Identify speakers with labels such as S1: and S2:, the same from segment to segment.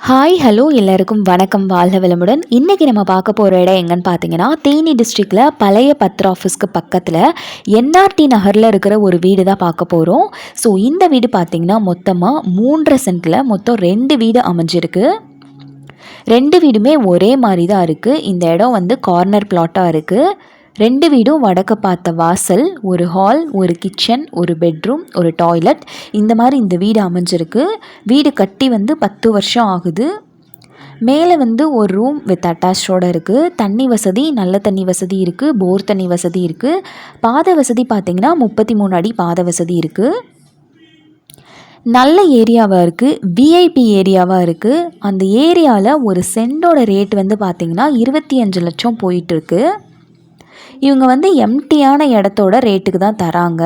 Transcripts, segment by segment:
S1: Hi hello எல்லாருக்கும் வணக்கம். வாழ்க வளமுடன். இன்றைக்கி நம்ம பார்க்க போகிற இடம் எங்கன்னு பார்த்தீங்கன்னா தேனி டிஸ்ட்ரிக்டில் பழைய பத்திர ஆஃபீஸ்க்கு பக்கத்தில் என்ஆர்டி நகரில் இருக்கிற ஒரு வீடு தான் பார்க்க போகிறோம் ஸோ இந்த வீடு பார்த்திங்கன்னா மொத்தமாக மூன்றரை சென்ட்டில் மொத்தம் ரெண்டு வீடு அமைஞ்சிருக்கு. ரெண்டு வீடுமே ஒரே மாதிரி தான் இருக்குது இந்த இடம் வந்து கார்னர் பிளாட்டாக இருக்குது ரெண்டு வீடும் வடக்கு பார்த்த வாசல் ஒரு ஹால் ஒரு கிச்சன் ஒரு பெட்ரூம் ஒரு டாய்லெட் இந்த மாதிரி இந்த வீடு அமைஞ்சிருக்கு. வீடு கட்டி வந்து பத்து வருஷம் ஆகுது. மேலே வந்து ஒரு ரூம் வித் அட்டாச்சோடு இருக்குது தண்ணி வசதி நல்ல தண்ணி வசதி இருக்குது போர் தண்ணி வசதி இருக்குது பாத வசதி பார்த்திங்கன்னா முப்பத்தி மூணு அடி பாத வசதி இருக்குது நல்ல ஏரியாவாக இருக்குது விஐபி ஏரியாவாக இருக்குது அந்த ஏரியாவில் ஒரு சென்டோட ரேட் வந்து பார்த்திங்கன்னா இருபத்தி அஞ்சு லட்சம் போயிட்டுருக்கு இவங்க வந்து எம்டியான இடத்தோட ரேட்டுக்கு தான் தராங்க.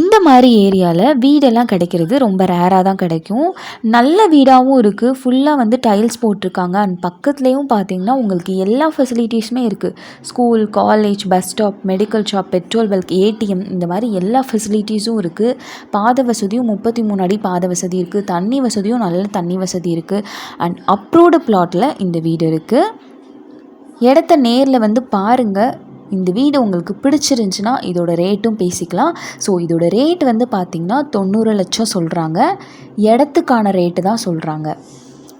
S1: இந்த மாதிரி ஏரியாவில் வீடெல்லாம் கிடைக்கிறது ரொம்ப ரேராக தான் கிடைக்கும். நல்ல வீடாகவும் இருக்குது ஃபுல்லாக வந்து டைல்ஸ் போட்டிருக்காங்க. அண்ட் பக்கத்துலேயும் பார்த்தீங்கன்னா உங்களுக்கு எல்லா ஃபெசிலிட்டிஸுமே இருக்குது school college bus stop medical shop petrol bunk ATM இந்த மாதிரி எல்லா ஃபெசிலிட்டிஸும் இருக்குது பாத வசதியும் முப்பத்தி மூணு அடி பாத வசதி இருக்குது தண்ணி வசதியும் நல்ல தண்ணி வசதி இருக்குது அண்ட் அப்ரூவ்டு பிளாட்டில் இந்த வீடு இருக்குது இடத்த நேரில் வந்து பாருங்கள் இந்த வீடு உங்களுக்கு பிடிச்சிருந்துச்சின்னா இதோட ரேட்டும் பேசிக்கலாம். ஸோ இதோட ரேட் வந்து பார்த்திங்கன்னா தொண்ணூறு லட்சம் சொல்கிறாங்க இடத்துக்கான ரேட்டு தான் சொல்கிறாங்க